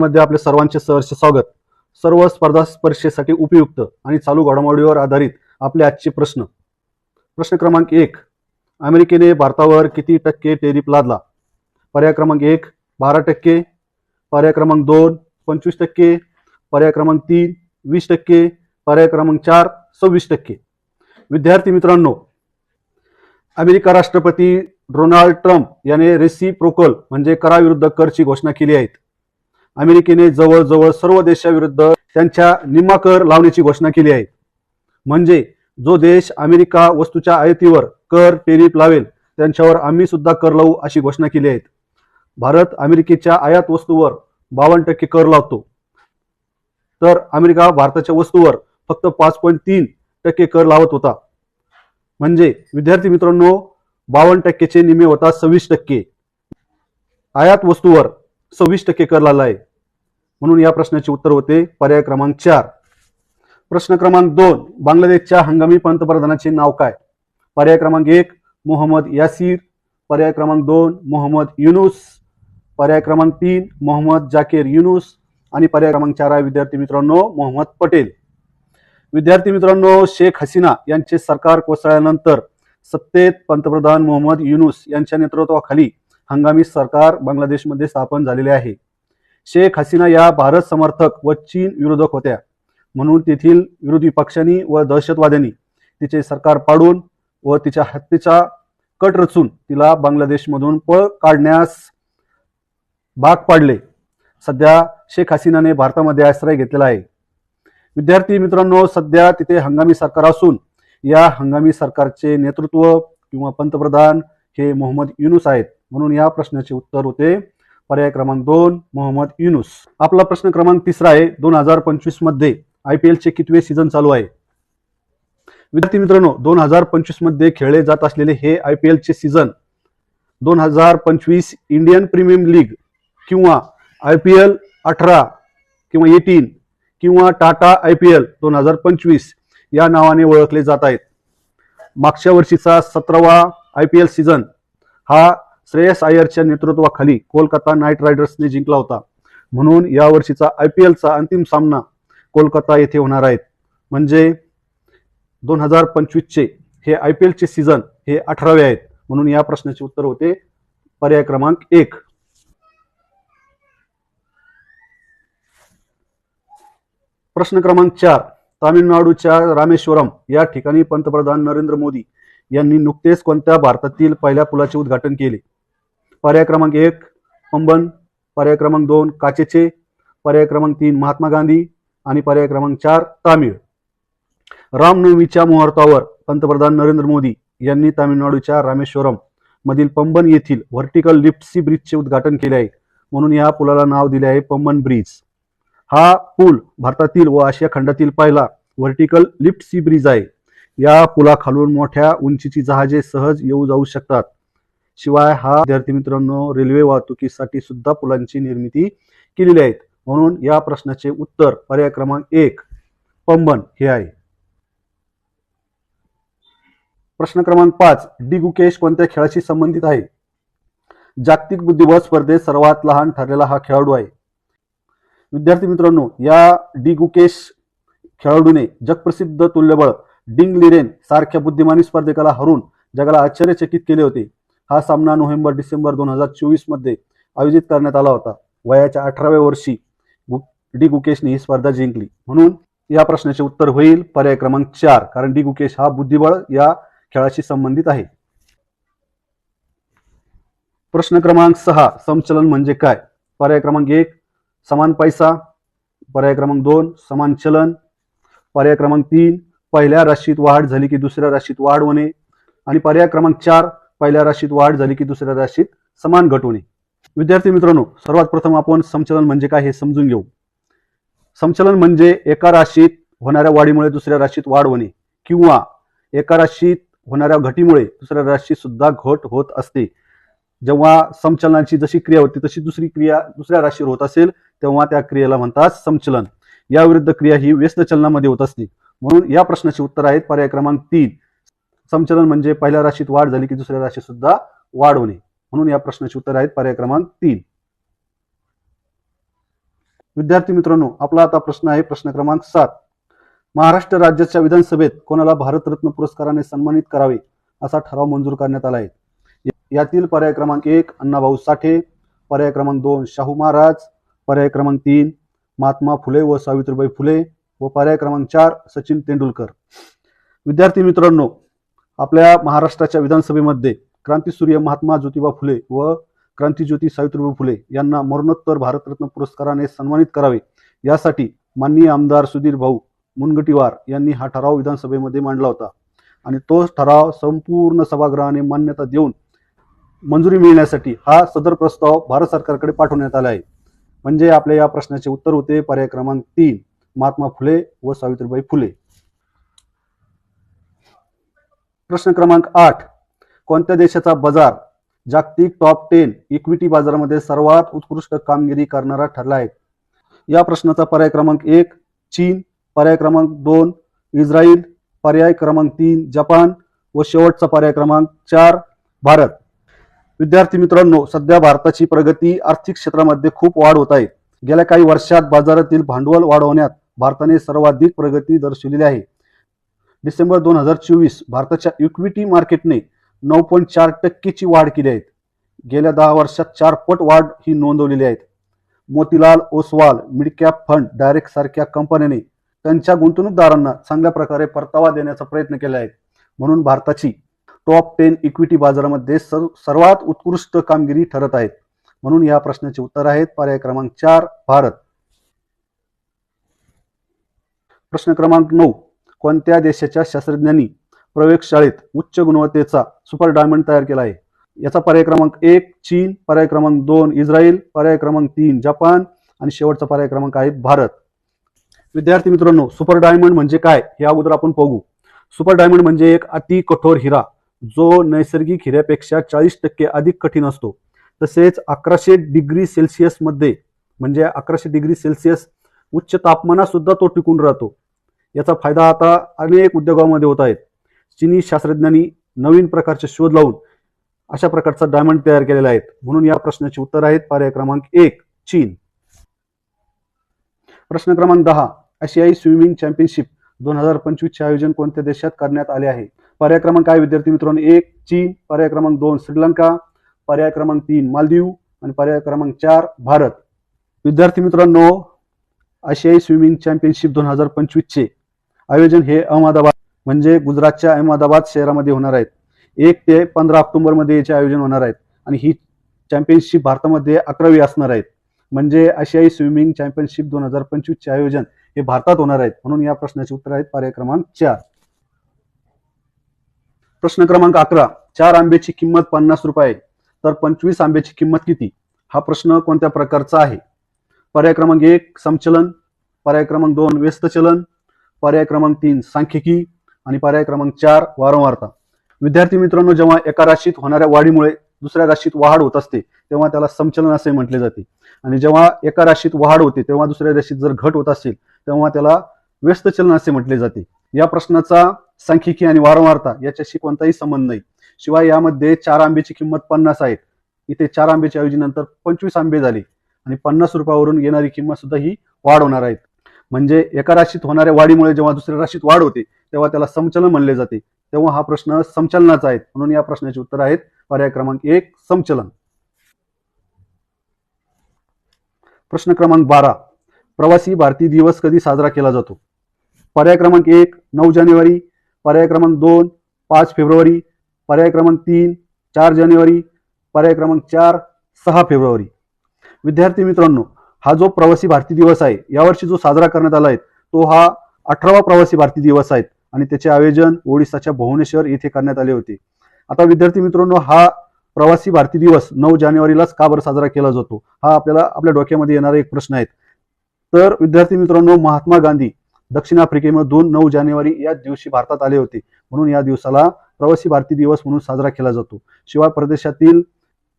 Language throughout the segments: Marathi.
मध्ये आपले सर्वांचे सहर्ष स्वागत. सर्व स्पर्धा परीक्षेसाठी उपयुक्त आणि चालू घडामोडीवर आधारित आपले आजचे प्रश्न. प्रश्न क्रमांक एक. अमेरिकेने भारतावर किती टक्के टेरिफ लादला? पर्याय क्रमांक एक बारा टक्के. पर्याय क्रमांक दोन पंचवीस टक्के. पर्याय क्रमांक तीन वीस टक्के. पर्याय क्रमांक चार सव्वीस टक्के. विद्यार्थी मित्रांनो अमेरिका राष्ट्रपती डोनाल्ड ट्रम्प याने रेसिप्रोकल म्हणजे कराविरुद्ध करची घोषणा केली आहे. अमेरिकेने जवळजवळ सर्व देशाविरुद्ध त्यांच्या निम्मा कर लावण्याची घोषणा केली आहे. म्हणजे जो देश अमेरिका वस्तूच्या आयातीवर कर टेरिफ लावेल त्यांच्यावर आम्ही सुद्धा कर लावू अशी घोषणा केली आहे भारत अमेरिकेच्या आयात वस्तूवर बावन्न टक्के कर लावतो. तर अमेरिका भारताच्या वस्तूवर फक्त पाच पॉईंट तीन टक्के कर लावत होता. म्हणजे विद्यार्थी मित्रांनो बावन्न टक्केचे निम्मे होता सव्वीस टक्के. आयात वस्तूवर सव्वीस टक्के कर लावला आहे म्हणून या प्रश्नाचे उत्तर होते पर्याय क्रमांक चार. प्रश्न क्रमांक दोन बांगलादेशच्या हंगामी पंतप्रधानाचे नाव काय? पर्याय क्रमांक एक मोहम्मद यासीर. पर्याय क्रमांक दोन मोहम्मद युनुस. पर्याय क्रमांक तीन मोहम्मद जाकीर युनुस. आणि पर्याय क्रमांक चार आहे विद्यार्थी मित्रांनो मोहम्मद पटेल. विद्यार्थी मित्रांनो शेख हसीना यांचे सरकार कोसळल्यानंतर सत्तेत पंतप्रधान मोहम्मद युनुस यांच्या नेतृत्वाखाली हंगामी सरकार बांगलादेशमध्ये स्थापन झालेले आहे. शेख हसीना या भारत समर्थक व चीन विरोधक होत्या. म्हणून तेथील विरोधी पक्षांनी व दहशतवाद्यांनी तिचे सरकार पाडून व तिच्या हत्येचा कट रचून तिला बांगलादेशमधून पळ काढण्यास भाग पाडले. सध्या शेख हसीनाने भारतामध्ये आश्रय घेतलेला आहे. विद्यार्थी मित्रांनो सध्या तिथे हंगामी सरकार असून या हंगामी सरकारचे नेतृत्व किंवा पंतप्रधान हे मोहम्मद युनुस आहेत. म्हणून या प्रश्नाचे उत्तर होते पर्याय क्रमांक दोन मोहम्मद युनुस. आपला प्रश्न क्रमांक तिसरा आहे. दोन हजार पंचवीसमध्ये आय पी एलचे कितवे सीझन चालू आहे? विद्यार्थी मित्रांनो दोन हजार पंचवीसमध्ये खेळले जात असलेले हे आय पी एलचे सीझन दोन हजार पंचवीस इंडियन प्रीमियम लीग किंवा आय पी एल अठरा किंवा एटीन किंवा टाटा आय पी एल दोन हजार पंचवीस या नावाने ओळखले जात आहेत. मागच्या वर्षीचा सतरावा आय पी एल सीझन हा श्रेयस अय्यरच्या नेतृत्वाखाली कोलकाता नाईट रायडर्सने जिंकला होता. म्हणून यावर्षीचा आय पी एलचा अंतिम सामना कोलकाता येथे होणार आहेत म्हणजे दोन हजार पंचवीसचे हे आय पी एलचे सीझन हे अठरावे आहेत. म्हणून या प्रश्नाचे उत्तर होते पर्याय क्रमांक एक. प्रश्न क्रमांक चार. तामिळनाडूच्या रामेश्वरम या ठिकाणी पंतप्रधान नरेंद्र मोदी यांनी नुकतेच कोणत्या भारतातील पहिल्या पुलाचे उद्घाटन केले? पर्याय क्रमांक एक पंबन पर्याय क्रमांक दोन काचेचे. पर्याय क्रमांक तीन महात्मा गांधी. आणि पर्याय क्रमांक चार तामिळ. रामनवमीच्या मुहूर्तावर पंतप्रधान नरेंद्र मोदी यांनी तामिळनाडूच्या रामेश्वरम मधील पंबन येथील व्हर्टिकल लिप्सी ब्रिजचे उद्घाटन केले आहे. म्हणून या पुलाला नाव दिले आहे पंबन ब्रिज. हा पूल भारतातील व आशिया खंडातील पहिला व्हर्टिकल लिफ्ट सी ब्रिज आहे. या पुलाखालून मोठ्या उंचीची जहाजे सहज येऊ जाऊ शकतात. शिवाय हा विद्यार्थी मित्रांनो रेल्वे वाहतुकीसाठी सुद्धा पुलांची निर्मिती केलेली आहे म्हणून या प्रश्नाचे उत्तर पर्याय क्रमांक एक पंबन हे आहे. प्रश्न क्रमांक पाच डी गुकेश कोणत्या खेळाशी संबंधित आहे? जागतिक बुद्धिबळ स्पर्धेत सर्वात लहान ठरलेला हा खेळाडू आहे. विद्यार्थी मित्रांनो या डी गुकेश खेळाडूने जगप्रसिद्ध तुल्यबळ डिंग लिरेन सारख्या बुद्धिमानी स्पर्धकाला हरून जगाला आश्चर्यचकित केले होते. हा सामना नोव्हेंबर डिसेंबर दोन हजार चोवीसमध्ये आयोजित करण्यात आला होता. वयाच्या अठराव्या वर्षी डी गुकेशने ही स्पर्धा जिंकली. म्हणून या प्रश्नाचे उत्तर होईल पर्याय क्रमांक चार कारण डी गुकेश हा बुद्धिबळ या खेळाशी संबंधित आहे. प्रश्न क्रमांक सहा समचलन म्हणजे काय? पर्याय क्रमांक एक समान पैसा. पर्याय क्रमांक दोन समान चलन. पर्याय क्रमांक तीन पहिल्या राशीत वाढ झाली की दुसऱ्या राशीत वाढ होणे. आणि पर्याय क्रमांक चार पहिल्या राशीत वाढ झाली की दुसऱ्या राशीत समान घट होणे विद्यार्थी मित्रांनो सर्वात प्रथम आपण समचलन म्हणजे काय हे समजून घेऊ. समचलन म्हणजे एका राशीत होणाऱ्या वाढीमुळे दुसऱ्या राशीत वाढ होणे किंवा एका राशीत होणाऱ्या घटीमुळे दुसऱ्या राशीत सुद्धा घट होत असते. जेव्हा संचलनाची जशी क्रिया होती तशी दुसरी क्रिया दुसऱ्या राशीवर होत असेल तेव्हा त्या क्रियेला म्हणतात समचलन याविरुद्ध क्रिया ही व्यस्त चलनामध्ये होत असते. म्हणून या प्रश्नाचे उत्तर आहेत पर्याय क्रमांक तीन. समचलन म्हणजे पहिल्या राशीत वाढ झाली की दुसऱ्या राशीत सुद्धा वाढ होणे. म्हणून या प्रश्नाचे उत्तर आहेत पर्याय क्रमांक तीन. विद्यार्थी मित्रांनो आपला आता प्रश्न आहे प्रश्न क्रमांक सात. महाराष्ट्र राज्याच्या विधानसभेत कोणाला भारतरत्न पुरस्काराने सन्मानित करावे असा ठराव मंजूर करण्यात आला आहे? यातील पर्याय क्रमांक एक अण्णाभाऊ साठे. पर्याय क्रमांक दोन शाहू महाराज. पर्याय क्रमांक तीन महात्मा फुले व सावित्रीबाई फुले. व पर्याय क्रमांक चार सचिन तेंडुलकर. विद्यार्थी मित्रांनो आपल्या महाराष्ट्राच्या विधानसभेमध्ये क्रांतीसूर्य महात्मा ज्योतिबा फुले व क्रांतीज्योती सावित्रीबाई फुले यांना मरणोत्तर भारतरत्न पुरस्काराने सन्मानित करावे. यासाठी माननीय आमदार सुधीर भाऊ मुनगटीवार यांनी हा ठराव विधानसभेमध्ये मांडला होता. आणि तो ठराव संपूर्ण सभागृहाने मान्यता देऊन मंजुरी मिळण्यासाठी हा सदर प्रस्ताव भारत सरकारकडे पाठवण्यात आला आहे. म्हणजे आपल्या या प्रश्नाचे उत्तर होते पर्याय क्रमांक तीन महात्मा फुले व सावित्रीबाई फुले. प्रश्न क्रमांक आठ. कोणत्या देशाचा बाजार जागतिक टॉप टेन इक्विटी बाजारामध्ये सर्वात उत्कृष्ट कामगिरी करणारा ठरला आहे? या प्रश्नाचा पर्याय क्रमांक एक चीन. पर्याय क्रमांक दोन इस्रायल. पर्याय क्रमांक तीन जपान. व शेवटचा पर्याय क्रमांक चार भारत. विद्यार्थी मित्रांनो सध्या भारताची प्रगती आर्थिक क्षेत्रामध्ये खूप वाढ होत आहे. गेल्या काही वर्षात बाजारातील भांडवल वाढवण्यात भारताने सर्वाधिक प्रगती दर्शवलेली आहे. डिसेंबर दोन हजार चोवीस भारताच्या इक्विटी मार्केटने नऊ पॉईंट चार टक्केची वाढ केली आहे. गेल्या दहा वर्षात चार पट वाढ ही नोंदवलेली आहे. Motilal Oswal midcap fund direct सारख्या कंपन्याने त्यांच्या गुंतवणूकदारांना चांगल्या प्रकारे परतावा देण्याचा प्रयत्न केला आहे. म्हणून भारताची टॉप टेन इक्विटी बाजारामध्ये सर्व सर्वात उत्कृष्ट कामगिरी ठरत आहेत म्हणून या प्रश्नाचे उत्तर आहेत पर्याय क्रमांक चार भारत. प्रश्न क्रमांक नऊ कोणत्या देशाच्या शास्त्रज्ञांनी प्रयोगशाळेत उच्च गुणवत्तेचा सुपर डायमंड तयार केला आहे? याचा पर्याय क्रमांक एक चीन. पर्याय क्रमांक दोन इस्रायल. पर्याय क्रमांक तीन जपान. आणि शेवटचा पर्याय क्रमांक आहे भारत. विद्यार्थी मित्रांनो सुपर डायमंड म्हणजे काय? हे अगोदर आपण बघू. सुपर डायमंड म्हणजे एक अति कठोर हिरा जो नैसर्गिक हिऱ्यापेक्षा चाळीस टक्के अधिक कठीण असतो. तसेच अकराशे डिग्री सेल्सिअसमध्ये म्हणजे अकराशे डिग्री सेल्सिअस उच्च तापमानात सुद्धा तो टिकून राहतो. याचा फायदा आता अनेक उद्योगामध्ये होत आहेत. चीनी शास्त्रज्ञांनी नवीन प्रकारचे शोध लावून अशा प्रकारचा डायमंड तयार केलेला आहे. म्हणून या प्रश्नाचे उत्तर आहेत. पर्याय क्रमांक एक चीन. प्रश्न क्रमांक दहा आशियाई स्विमिंग चॅम्पियनशिप दोन हजार पंचवीसचे आयोजन कोणत्या देशात करण्यात आले आहे? पर्याय क्रमांक काय विद्यार्थी मित्रांनो? एक चीन. पर्याय क्रमांक दोन श्रीलंका. पर्याय क्रमांक तीन मालदीव. आणि पर्याय क्रमांक चार भारत. विद्यार्थी मित्रांनो आशियाई स्विमिंग चॅम्पियनशिप दोन हजार पंचवीसचे आयोजन हे अहमदाबाद म्हणजे गुजरातच्या अहमदाबाद शहरामध्ये होणार आहेत. एक ते पंधरा ऑक्टोबरमध्ये याचे आयोजन होणार आहेत आणि ही चॅम्पियनशिप भारतामध्ये अकरावी असणार आहेत. म्हणजे आशियाई स्विमिंग चॅम्पियनशिप दोन हजार पंचवीसचे आयोजन हे भारतात होणार आहेत म्हणून या प्रश्नाचे उत्तर आहेत पर्याय क्रमांक चार. प्रश्न क्रमांक अकरा चार आंब्याची किंमत पन्नास रुपये आहे, तर पंचवीस आंब्याची किंमत किती? हा प्रश्न कोणत्या प्रकारचा आहे? पर्याय क्रमांक एक समचलन. पर्याय क्रमांक दोन व्यस्त चलन. पर्याय क्रमांक तीन सांख्यिकी आणि पर्याय क्रमांक चार वारंवारता. विद्यार्थी मित्रांनो जेव्हा एका राशीत होणाऱ्या वाढीमुळे दुसऱ्या राशीत वाढ होत असते तेव्हा त्याला समचलन असे म्हटले जाते. आणि जेव्हा एका राशीत वाढ होते तेव्हा दुसऱ्या राशीत जर घट होत असेल तेव्हा त्याला व्यस्त चलन असे म्हटले जाते. या प्रश्नाचा सांख्यिकी आणि वारंवारता याच्याशी कोणताही संबंध नाही. शिवाय यामध्ये चार आंब्याची किंमत पन्नास आहेत. इथे चार आंब्याच्या ऐवजी नंतर पंचवीस आंबे झाले. आणि पन्नास रुपयावरून येणारी किंमत सुद्धा ही वाढ होणार आहेत म्हणजे एका राशीत होणाऱ्या वाढीमुळे जेव्हा दुसऱ्या राशीत वाढ होते तेव्हा त्याला समचलन म्हणले जाते. तेव्हा हा प्रश्न समचलनाचा आहे. म्हणून या प्रश्नाचे उत्तर आहेत पर्याय क्रमांक एक समचलन. प्रश्न क्रमांक बारा प्रवासी भारतीय दिवस कधी साजरा केला जातो? पर्याय क्रमांक एक नऊ जानेवारी. पर्याय क्रमांक दोन पाच फेब्रुवारी. पर्याय क्रमांक तीन चार जानेवारी. पर्याय क्रमांक चार सहा फेब्रुवारी. विद्यार्थी मित्रांनो हा जो प्रवासी भारतीय दिवस आहे यावर्षी जो साजरा करण्यात आला आहे तो हा अठरावा प्रवासी भारतीय दिवस आहे आणि त्याचे आयोजन ओडिसाच्या भुवनेश्वर येथे करण्यात आले होते. आता विद्यार्थी मित्रांनो हा प्रवासी भारतीय दिवस नऊ जानेवारीलाच का बरं साजरा केला जातो? हा आपल्याला आपल्या डोक्यामध्ये येणारा एक प्रश्न आहे तर विद्यार्थी मित्रांनो महात्मा गांधी दक्षिण आफ्रिकेमधून नऊ जानेवारी या दिवशी भारतात आले होते. म्हणून या दिवसाला प्रवासी भारतीय दिवस म्हणून साजरा केला जातो. शिवाय प्रदेशातील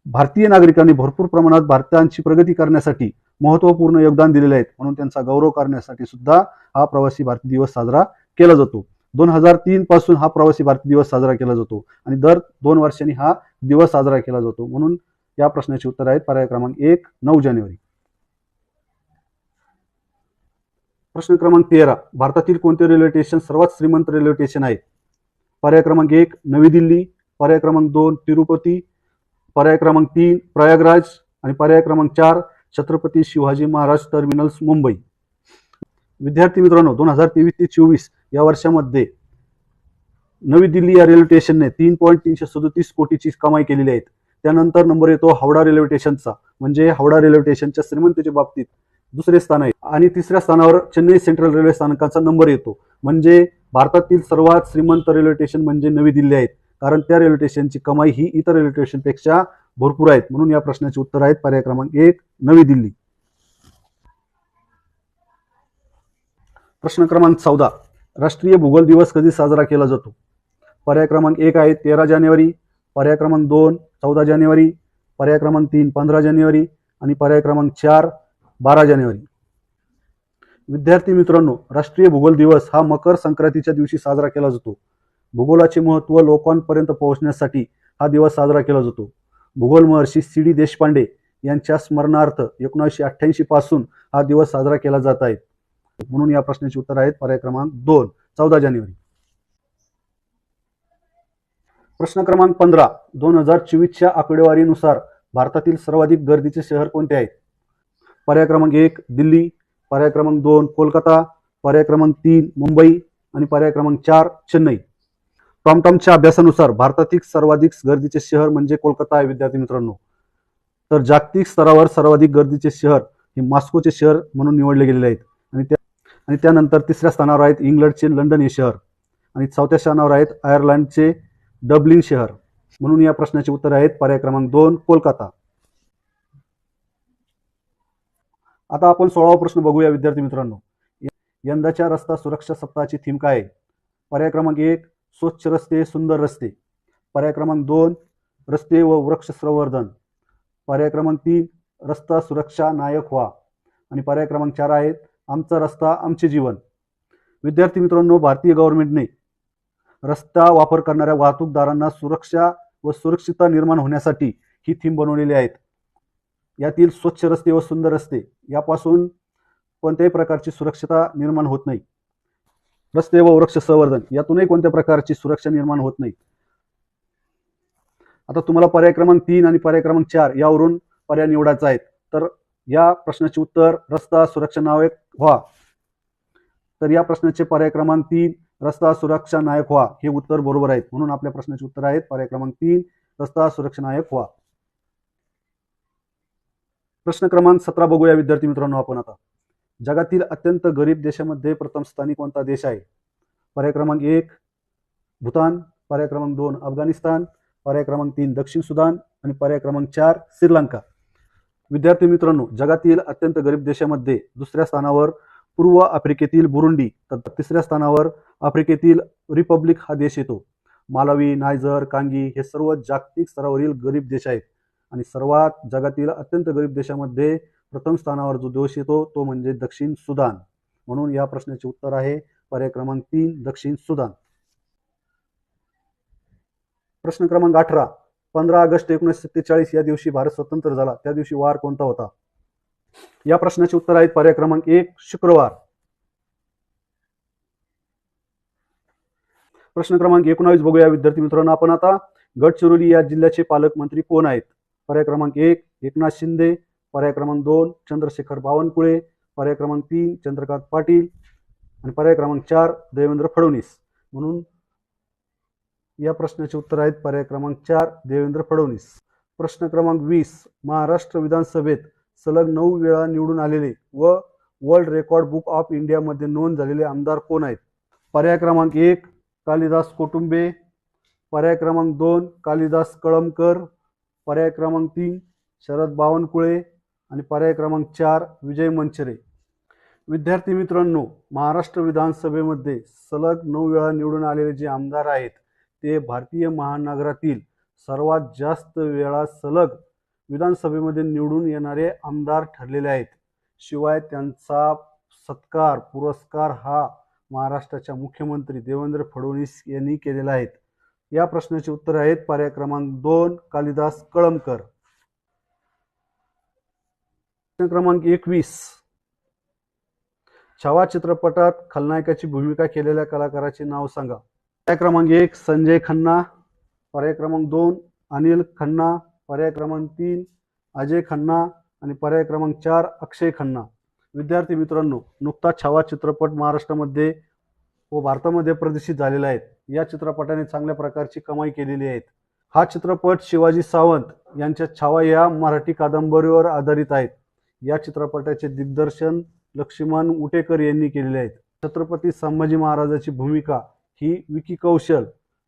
भारतीय नागरिकांनी भरपूर प्रमाणात भारताची प्रगती करण्यासाठी महत्त्वपूर्ण योगदान दिलेले आहेत. म्हणून त्यांचा गौरव करण्यासाठी सुद्धा हा प्रवासी भारतीय दिवस साजरा केला जातो. दोन हजार तीन पासून हा प्रवासी भारतीय दिवस साजरा केला जातो आणि दर दोन वर्षांनी हा दिवस साजरा केला जातो. म्हणून या प्रश्नाचे उत्तर आहेत. पर्याय क्रमांक एक नऊ जानेवारी. प्रश्न क्रमांक तेरा. भारतातील कोणते रेल्वे स्टेशन सर्वात श्रीमंत रेल्वे स्टेशन आहे? पर्याय क्रमांक एक नवी दिल्ली. पर्याय क्रमांक दोन तिरुपती. पर्याय क्रमांक तीन प्रयागराज. आणि पर्याय क्रमांक चार छत्रपती शिवाजी महाराज टर्मिनल्स मुंबई. विद्यार्थी मित्रांनो दोन हजार तेवीस ते चोवीस या वर्षामध्ये नवी दिल्ली या रेल्वे स्टेशनने तीन पॉईंट तीनशे सदोतीस कोटीची कमाई केलेली आहे. त्यानंतर नंबर येतो हावडा रेल्वे स्टेशनचा म्हणजे हावडा रेल्वे स्टेशनच्या श्रीमंतीच्या बाबतीत दुसरे स्थान आहे. आणि तिसऱ्या स्थानावर चेन्नई सेंट्रल रेल्वे स्थानकाचा नंबर येतो. म्हणजे भारतातील सर्वात श्रीमंत रेल्वे स्टेशन म्हणजे नवी दिल्ली आहेत कारण त्या रेल्वे स्टेशनची कमाई ही इतर रेल्वे स्टेशनपेक्षा भरपूर आहेत. म्हणून या प्रश्नाचे उत्तर आहेत. पर्याय क्रमांक एक नवी दिल्ली. प्रश्न क्रमांक चौदा. राष्ट्रीय भूगोल दिवस कधी साजरा केला जातो? पर्याय क्रमांक एक आहे तेरा जानेवारी पर्याय क्रमांक दोन चौदा जानेवारी पर्याय क्रमांक तीन पंधरा जानेवारी आणि पर्याय क्रमांक चार बारा जानेवारी. विद्यार्थी मित्रांनो राष्ट्रीय भूगोल दिवस हा मकर संक्रांतीच्या दिवशी साजरा केला जातो. भूगोलाचे महत्त्व लोकांपर्यंत पोहोचण्यासाठी हा दिवस साजरा केला जातो. भूगोल महर्षी सी डी देशपांडे यांच्या स्मरणार्थ एकोणीसशे अठ्ठ्याऐंशी पासून हा दिवस साजरा केला जात आहे. म्हणून या प्रश्नाचे उत्तर आहेत पर्याय क्रमांक दोन चौदा जानेवारी. प्रश्न क्रमांक पंधरा दोन हजार चोवीसच्या आकडेवारीनुसार भारतातील सर्वाधिक गर्दीचे शहर कोणते आहेत? पर्याय क्रमांक एक दिल्ली पर्याय क्रमांक दोन कोलकाता पर्याय क्रमांक तीन मुंबई आणि पर्याय क्रमांक चार चेन्नई. टॉमटॉमच्या अभ्यासानुसार भारतातील सर्वाधिक गर्दीचे शहर म्हणजे कोलकाता आहे विद्यार्थी मित्रांनो. तर जागतिक स्तरावर सर्वाधिक गर्दीचे शहर हे मॉस्कोचे शहर म्हणून निवडले गेलेले आहेत. आणि त्या आणि त्यानंतर तिसऱ्या स्थानावर आहेत इंग्लंडचे लंडन हे शहर. आणि चौथ्या स्थानावर आहेत आयर्लंडचे डब्लिन शहर. म्हणून या प्रश्नाचे उत्तर आहेत पर्याय क्रमांक दोन कोलकाता. आता आपण सोळावा प्रश्न बघूया विद्यार्थी मित्रांनो. यंदाच्या रस्ता सुरक्षा सप्ताहाची थीम काय आहे? पर्याय क्रमांक एक स्वच्छ रस्ते सुंदर रस्ते. पर्याय क्रमांक दोन रस्ते व वृक्ष संवर्धन. पर्याय क्रमांक तीन रस्ता सुरक्षा नायक व्हा. आणि पर्याय क्रमांक चार आहेत आमचा रस्ता आमचे जीवन. विद्यार्थी मित्रांनो भारतीय गव्हर्नमेंटने रस्ता वापर करणाऱ्या वाहतूकदारांना सुरक्षा व सुरक्षितता निर्माण होण्यासाठी ही थीम बनवलेली आहेत. यातील स्वच्छ रस्ते व सुंदर रस्ते यापासून कोणत्याही प्रकारची सुरक्षता निर्माण होत नाही. रस्ते व वृक्ष संवर्धन यातूनही कोणत्या प्रकारची सुरक्षा निर्माण होत नाही. आता तुम्हाला पर्याय क्रमांक तीन आणि पर्याय क्रमांक चार यावरून पर्याय निवडायचा आहे. तर या प्रश्नाचे उत्तर रस्ता सुरक्षा नायक व्हा. तर या प्रश्नाचे पर्याय क्रमांक तीन रस्ता सुरक्षा नायक व्हा. हे उत्तर बरोबर आहेत. म्हणून आपल्या प्रश्नाचे उत्तर आहेत. पर्याय क्रमांक तीन रस्ता सुरक्षा नायक व्हा. प्रश्न क्रमांक सतरा बघूया विद्यार्थी मित्रांनो आपण आता. जगातील अत्यंत गरीब देशामध्ये प्रथम स्थानी कोणता देश आहे? पर्याय क्रमांक एक भूतान. पर्याय क्रमांक दोन अफगाणिस्तान. पर्याय क्रमांक तीन दक्षिण सुदान. आणि पर्याय क्रमांक चार श्रीलंका. विद्यार्थी मित्रांनो जगातील अत्यंत गरीब देशामध्ये दुसऱ्या स्थानावर पूर्व आफ्रिकेतील बुरुंडी तर तिसऱ्या स्थानावर आफ्रिकेतील रिपब्लिक हा देश येतो. मालावी नायजर कांगी हे सर्व जागतिक स्तरावरील गरीब देश आहेत. आणि सर्वात जगातील अत्यंत गरीब देशामध्ये प्रथम स्थानावर जो देश येतो तो म्हणजे दक्षिण सुदान. म्हणून या प्रश्नाचे उत्तर आहे पर्याय क्रमांक तीन दक्षिण सुदान. प्रश्न क्रमांक अठरा. पंधरा ऑगस्ट एकोणीसशे सत्तेचाळीस या दिवशी भारत स्वतंत्र झाला. त्या दिवशी वार कोणता होता? या प्रश्नाचे उत्तर आहेत पर्याय क्रमांक एक शुक्रवार. प्रश्न क्रमांक एकोणावीस बघूया विद्यार्थी मित्रांनो. आपण आता गडचिरोली या जिल्ह्याचे पालकमंत्री कोण आहेत? पर्याय क्रमांक एक एकनाथ शिंदे. पर्याय क्रमांक दोन चंद्रशेखर बावनकुळे. पर्याय क्रमांक तीन चंद्रकांत पाटील. आणि पर्याय क्रमांक चार देवेंद्र फडणवीस. म्हणून या प्रश्नाचे उत्तर आहेत पर्याय क्रमांक चार देवेंद्र फडणवीस. प्रश्न क्रमांक वीस महाराष्ट्र विधानसभेत सलग नऊ वेळा निवडून आलेले व वर्ल्ड रेकॉर्ड बुक ऑफ इंडियामध्ये नोंद झालेले आमदार कोण आहेत? पर्याय क्रमांक एक कालिदास कोटुंबे. पर्याय क्रमांक दोन कालिदास कळमकर. पर्याय क्रमांक तीन शरद बावनकुळे. आणि पर्याय क्रमांक चार विजय मंचरे. विद्यार्थी मित्रांनो महाराष्ट्र विधानसभेमध्ये सलग नऊ वेळा निवडून आलेले जे आमदार आहेत ते भारतीय महानगरातील सर्वात जास्त वेळा सलग विधानसभेमध्ये निवडून येणारे आमदार ठरलेले आहेत. शिवाय त्यांचा सत्कार पुरस्कार हा महाराष्ट्राच्या मुख्यमंत्री देवेंद्र फडणवीस यांनी केलेला आहेत या प्रश्नाचे उत्तर आहेत. पर्याय क्रमांक दोन कालिदास कळमकर. प्रश्न क्रमांक एकवीस. छावा चित्रपटात खलनायकाची भूमिका केलेल्या कलाकाराचे नाव सांगा. पर्याय क्रमांक एक संजय खन्ना. पर्याय क्रमांक दोन अनिल खन्ना. पर्याय क्रमांक तीन अजय खन्ना. आणि पर्याय क्रमांक चार अक्षय खन्ना. विद्यार्थी मित्रांनो नुकताच छावा चित्रपट महाराष्ट्रामध्ये व भारतामध्ये प्रदर्शित झालेला आहे या चित्रपटाने चांगल्या प्रकारची कमाई केलेली आहे. हा चित्रपट शिवाजी सावंत यांच्या छावा या मराठी कादंबरीवर आधारित आहेत या चित्रपटाचे दिग्दर्शन लक्ष्मण उटेकर यांनी केलेले आहेत. छत्रपती संभाजी महाराजाची भूमिका ही विकी कौशल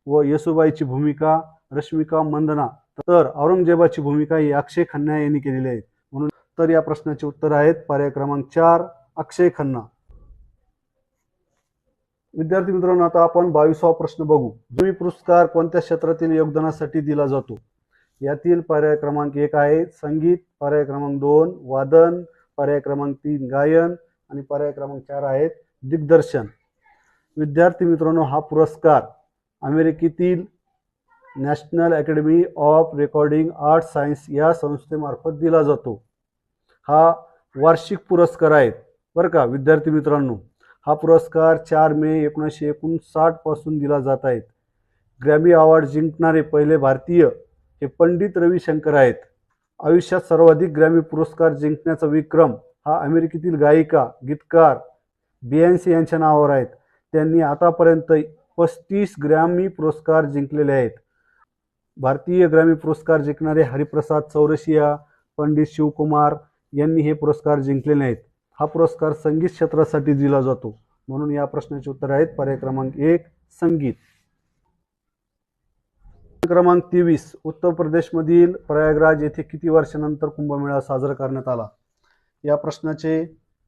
व येसुबाईची भूमिका रश्मिका मंदना तर औरंगजेबाची भूमिका ही अक्षय खन्ना यांनी केलेली आहे. म्हणून तर या प्रश्नाचे उत्तर आहेत पर्याय क्रमांक चार अक्षय खन्ना. विद्यार्थी मित्रांनो आता आपण बावीसवा प्रश्न बघू. जुई पुरस्कार कोणत्या क्षेत्रातील योगदानासाठी दिला जातो? यातील पर्याय क्रमांक एक आहे संगीत पर्याय क्रमांक दोन वादन पर्याय क्रमांक तीन गायन आणि पर्याय क्रमांक चार आहेत दिग्दर्शन. विद्यार्थी मित्रांनो हा पुरस्कार अमेरिकेतील national academy of recording art science या संस्थेमार्फत दिला जातो. हा वार्षिक पुरस्कार आहे. बरं का विद्यार्थी मित्रांनो हा पुरस्कार चार मे एकोणीसशे एकोणसाठपासून दिला जात आहेत ग्रॅमी अवॉर्ड जिंकणारे पहिले भारतीय हे पंडित रविशंकर आहेत. आयुष्यात सर्वाधिक ग्रॅमी पुरस्कार जिंकण्याचा विक्रम हा अमेरिकेतील गायिका गीतकार बियांसी यांच्या नावावर आहेत. त्यांनी आतापर्यंत पस्तीस ग्रॅमी पुरस्कार जिंकलेले आहेत. भारतीय ग्रॅमी पुरस्कार जिंकणारे हरिप्रसाद चौरसिया पंडित शिवकुमार यांनी हे पुरस्कार जिंकलेले आहेत. हा पुरस्कार संगीत क्षेत्रासाठी दिला जातो. म्हणून या प्रश्नाचे उत्तर आहेत. पर्याय क्रमांक एक संगीत. क्रमांक तेवीस उत्तर प्रदेशमधील प्रयागराज येथे किती वर्षानंतर कुंभमेळा साजरा करण्यात आला? या प्रश्नाचे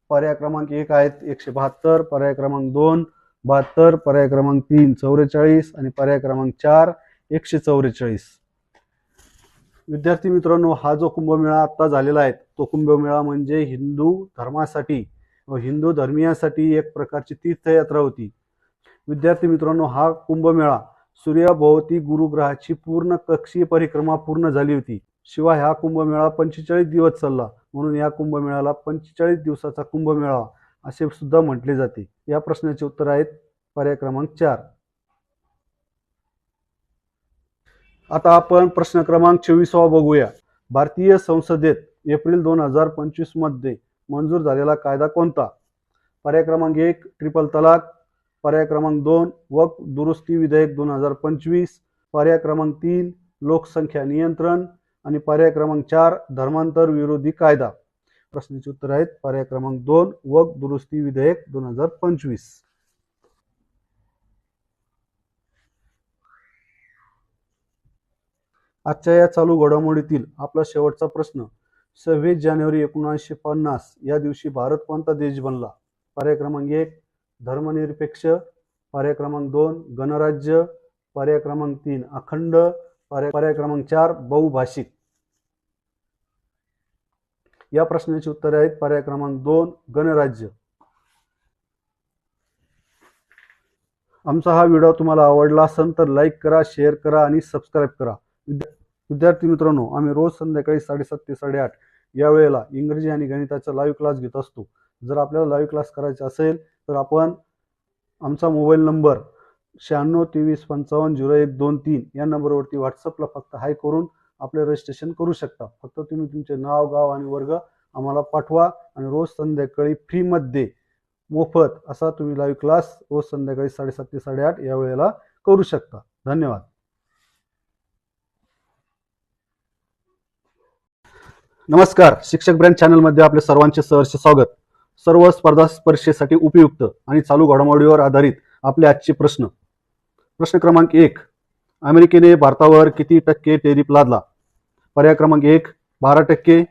पर्याय क्रमांक एक आहेत एकशे बहात्तर पर्याय क्रमांक दोन बहात्तर पर्याय क्रमांक तीन चौवेचाळीस आणि पर्याय क्रमांक चार एकशे चौवेचाळीस. विद्यार्थी मित्रांनो हा जो कुंभमेळा आत्ता झालेला आहे तो कुंभमेळा म्हणजे हिंदू धर्मासाठी व हिंदू धर्मियांसाठी एक प्रकारची तीर्थयात्रा होती. विद्यार्थी मित्रांनो हा कुंभमेळा सूर्याभोवती गुरुग्रहाची पूर्ण कक्षीय परिक्रमा पूर्ण झाली होती. शिवाय हा कुंभमेळा पंचेचाळीस दिवस चालला. म्हणून या कुंभमेळ्याला पंचेचाळीस दिवसाचा कुंभमेळा असे सुद्धा म्हटले जाते. या प्रश्नाचे उत्तर आहेत पर्याय क्रमांक चार. आता आपण प्रश्न क्रमांक चोवीसावा बघूया. भारतीय संसदेत एप्रिल दोन हजार पंचवीसमध्ये मंजूर झालेला कायदा कोणता? पर्याय क्रमांक एक ट्रिपल तलाक. पर्याय क्रमांक दोन वक दुरुस्ती विधेयक दोन हजार पंचवीस पर्याय क्रमांक तीन लोकसंख्या नियंत्रण आणि पर्याय क्रमांक चार धर्मांतर विरोधी कायदा. प्रश्नाचे उत्तर आहेत. पर्याय क्रमांक दोन वक दुरुस्ती विधेयक दोन हजार पंचवीस. आजच्या या चालू घडामोडीतील आपला शेवटचा प्रश्न सव्वीस जानेवारी एकोणीसशे पन्नास या दिवशी भारत कोणता देश बनला? पर्याय क्रमांक एक धर्मनिरपेक्ष पर्याय क्रमांक दोन गणराज्य पर्याय क्रमांक तीन अखंड पर्याय पर्याय क्रमांक चार बहुभाषिक. या प्रश्नाची उत्तरे आहेत. पर्याय क्रमांक दोन गणराज्य. आमचा हा व्हिडिओ तुम्हाला आवडला असेल तर लाईक करा शेअर करा आणि सबस्क्राईब करा. विद्यार्थी मित्रांनो आम्ही रोज संध्याकाळी साडेसात ते साडेआठ या वेळेला इंग्रजी आणि गणिताचा लाईव्ह क्लास घेत असतो. जर आपल्याला लाईव्ह क्लास करायचा असेल तर आपण आमचा मोबाईल नंबर शहाण्णव तेवीस पंचावन्न झिरो एक दोन तीन या नंबरवरती व्हॉट्सअपला फक्त हाय करून आपले रजिस्ट्रेशन करू शकता. फक्त तुम्ही तुमचे नाव गाव आणि वर्ग आम्हाला पाठवा आणि रोज संध्याकाळी फ्रीमध्ये मोफत असा तुम्ही लाईव्ह क्लास रोज संध्याकाळी साडेसात ते साडेआठ या वेळेला करू शकता. धन्यवाद. नमस्कार. शिक्षक ब्रँड चॅनलमध्ये आपले सर्वांचे सहर्ष स्वागत. सर्व स्पर्धा परीक्षेसाठी उपयुक्त आणि चालू घडामोडीवर आधारित आपले आजचे प्रश्न. प्रश्न क्रमांक एक अमेरिकेने भारतावर किती टक्के टेरिफ लादला? पर्याय क्रमांक एक बारा टक्के